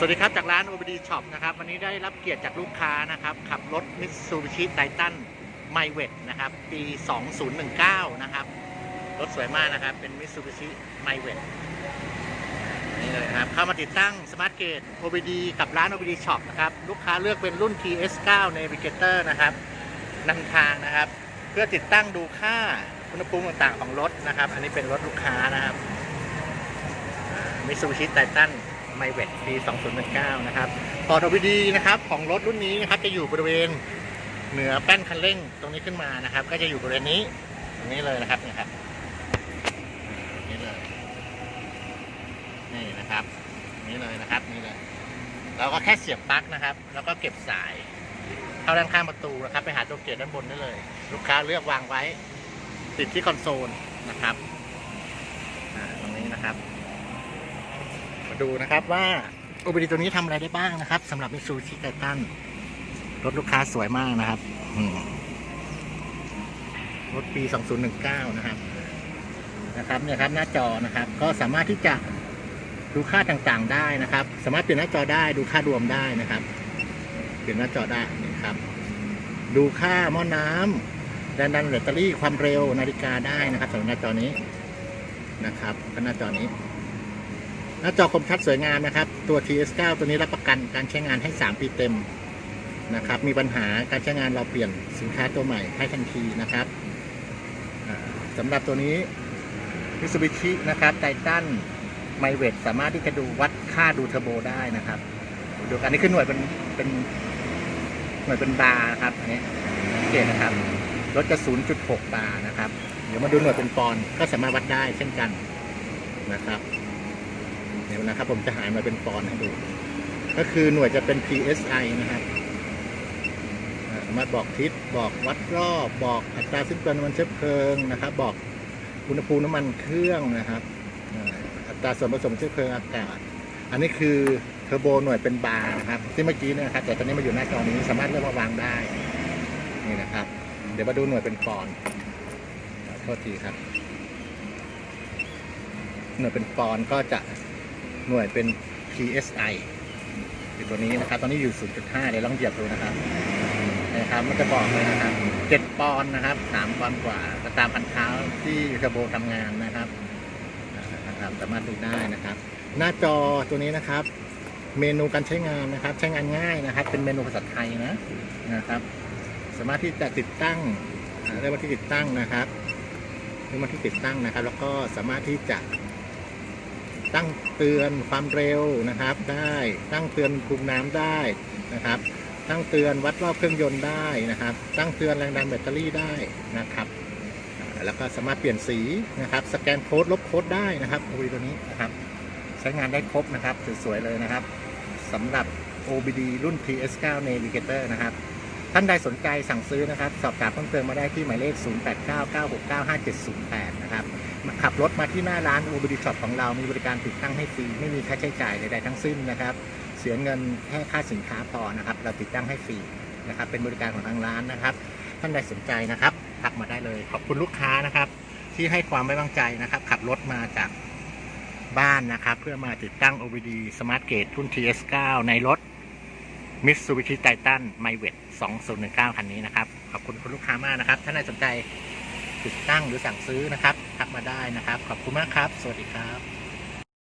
สวัสดีครับ จากร้าน OBD Shop นะครับ วันนี้ได้รับเกียรติจากลูกค้านะครับ ขับรถ Mitsubishi Titan m y w e t นะครับ ปี 2019 นะครับ รถสวยมากนะครับ เป็น Mitsubishi m y w e t นี่เลยครับ เข้ามาติดตั้ง Smart Gate OBD กับร้าน OBD Shop นะครับ ลูกค้าเลือกเป็นรุ่น TS9 Navigator นะครับนำทางนะครับ เพื่อติดตั้งดูค่าอุณหภูมิต่างๆของรถนะครับ อันนี้เป็นรถลูกค้านะครับมิซูบิชิไททัน ไมเวทปี 2019 นะครับพอร์ต OBD นะครับของรถรุ่นนี้นะครับจะอยู่บริเวณเหนือแป้นคันเร่งตรงนี้ขึ้นมานะครับ ก็จะอยู่บริเวณนี้ตรงนี้เลยนะครับนี่ครับนี่เลยนี่นะครับนี่เลยนะครับนี่เลยเราก็แค่เสียบปลั๊กนะครับ แล้วก็เก็บสายเข้าด้านข้างประตูนะครับ ไปหาตัวเกียร์ด้านบนได้เลย ลูกค้าเลือกวางไว้ ติดที่คอนโซลนะครับตรงนี้นะครับ ดูนะครับว่า OBD ตัวนี้ทำอะไรได้บ้างนะครับสำหรับมิซูชิไ i ตันรถลูกค้าสวยมากนะครับรถปี 2019 นะครับนะครับเนี่ยครับหน้าจอนะครับ ก็สามารถที่จะดูค่าต่างๆได้นะครับ สามารถเปลี่ยนหน้าจอได้ดูค่ารวมได้นะครับ เปลี่ยนหน้าจอได้นะครับ ดูค่าหม้อน้ำแรงดันแบตเตอรี่ความเร็วนาฬิกาได้นะครับสำหรับหน้าจอนี้นะครับก็หน้าจอนี้ หน้าจอคมชัดสวยงามนะครับ ตัว TS9 ตัวนี้รับประกันการใช้งานให้ 3 ปีเต็มนะครับ มีปัญหาการใช้งานเราเปลี่ยนสินค้าตัวใหม่ให้ทันทีนะครับสำหรับตัวนี้ Mitsubishi นะครับไททันไมเวทสามารถที่จะดูวัดค่าดูเทอร์โบได้นะครับดูอันนี้คือหน่วยเป็นเป็นหน่วยเป็นบาร์ครับอันนี้สังเกตนะครับรถจะ 0.6 บาร์นะครับ เดี๋ยวมาดูหน่วยเป็นปอนด์ก็สามารถวัดได้เช่นกันนะครับ เดี๋ยนะครับ ผมจะหายมาเป็นปอนด์ให้ดู ก็คือหน่วยจะเป็น PSI นะครับสามารถบอกทิศบอกวัดรอบบอกอัตราสิ้นเปลืองน้ำมันเชื้อเพลิงนะครับ บอกอุณหภูมิน้ำมันเครื่องนะครับอัตราส่วนผสมเชื้อเพลิงอากาศ อันนี้คือเทอร์โบหน่วยเป็นบาร์นะครับที่เมื่อกี้นะครับ แต่ตอนนี้มาอยู่หน้าจอนี้สามารถเลือกมาวางได้นี่นะครับ เดี๋ยวมาดูหน่วยเป็นปอนด์ขอโทษทีครับหน่วยเป็นปอนด์ก็จะ หน่วยเป็น PSI เป็นตัวนี้นะครับ ตอนนี้อยู่ 0.5 เดี๋ยวลองเหยียบดูนะครับนะครับ มันจะบอกเลยนะครับ 7 ปอนด์นะครับ 3 ปอนด์กว่าตามพันเท้าที่เทอร์โบทำงานนะครับนะครับ สามารถดูได้นะครับ หน้าจอตัวนี้นะครับ เมนูการใช้งานนะครับ ใช้งานง่ายนะครับ เป็นเมนูภาษาไทยนะนะครับ สามารถที่จะติดตั้งอ่าเรียกว่าที่ติดตั้งนะครับเรียกว่าที่ติดตั้งนะครับ แล้วก็สามารถที่จะ ตั้งเตือนความเร็วนะครับ ได้ตั้งเตือนภูมิน้ำได้นะครับ ตั้งเตือนวัดรอบเครื่องยนต์ได้นะครับ ตั้งเตือนแรงดันแบตเตอรี่ได้นะครับแล้วก็สามารถเปลี่ยนสีนะครับ สแกนโค้ดลบโค้ดได้นะครับโอตัวนี้นะครับ ใช้งานได้ครบนะครับสวยๆเลยนะครับสำหรับ OBD รุ่น PS9 Navigator นะครับ ท่านใดสนใจสั่งซื้อนะครับ สอบถามเพิ่มเติมมาได้ที่หมายเลข 0899695708 นะครับ ขับรถมาที่หน้าร้าน OBD Shop ของเรา มีบริการติดตั้งให้ฟรี ไม่มีค่าใช้จ่ายใดๆทั้งสิ้นนะครับ เสียเงินแค่ค่าสินค้าต่อนะครับ เราติดตั้งให้ฟรีนะครับ เป็นบริการของทางร้านนะครับ ท่านใดสนใจนะครับ ทักมาได้เลย ขอบคุณลูกค้านะครับ ที่ให้ความไว้วางใจนะครับ ขับรถมาจากบ้านนะครับ เพื่อมาติดตั้ง OBD Smart Gate รุ่น TS9 ในรถ Mitsubishi Titan m y w e t 2019 คันนี้นะครับ ขอบคุณคุณลูกค้ามากนะครับถ้านใครสนใจ ติดตั้งหรือสั่งซื้อนะครับทักมาได้นะครับ ขอบคุณมากครับ สวัสดีครับ